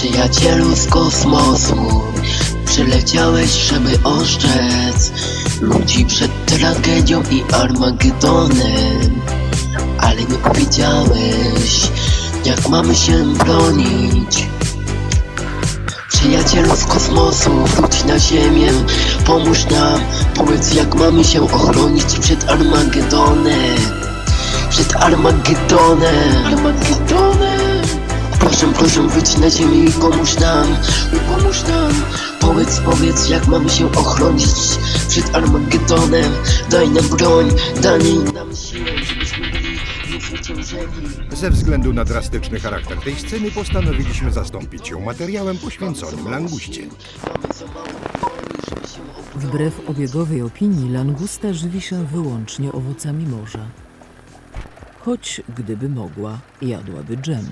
Przyjacielu z kosmosu Przyleciałeś, żeby ostrzec Ludzi przed tragedią i Armagedonem. Ale nie powiedziałeś Jak mamy się bronić. Przyjacielu z kosmosu, wróć na ziemię. Pomóż nam, powiedz jak mamy się ochronić przed Armagedonem. Przed Armagedonem. Armagedonem Wróć na ziemię i nam I pomóż nam Powiedz, powiedz jak mamy się ochronić przed Armagedonem Daj nam broń, daj nam siłę, żebyśmy byli niezwyciężeni Ze względu na drastyczny charakter tej sceny postanowiliśmy zastąpić ją materiałem poświęconym languście. Mamy za mało broni, żeby się obronić Wbrew obiegowej opinii, langusta żywi się wyłącznie owocami morza. Choć gdyby mogła, jadłaby dżem.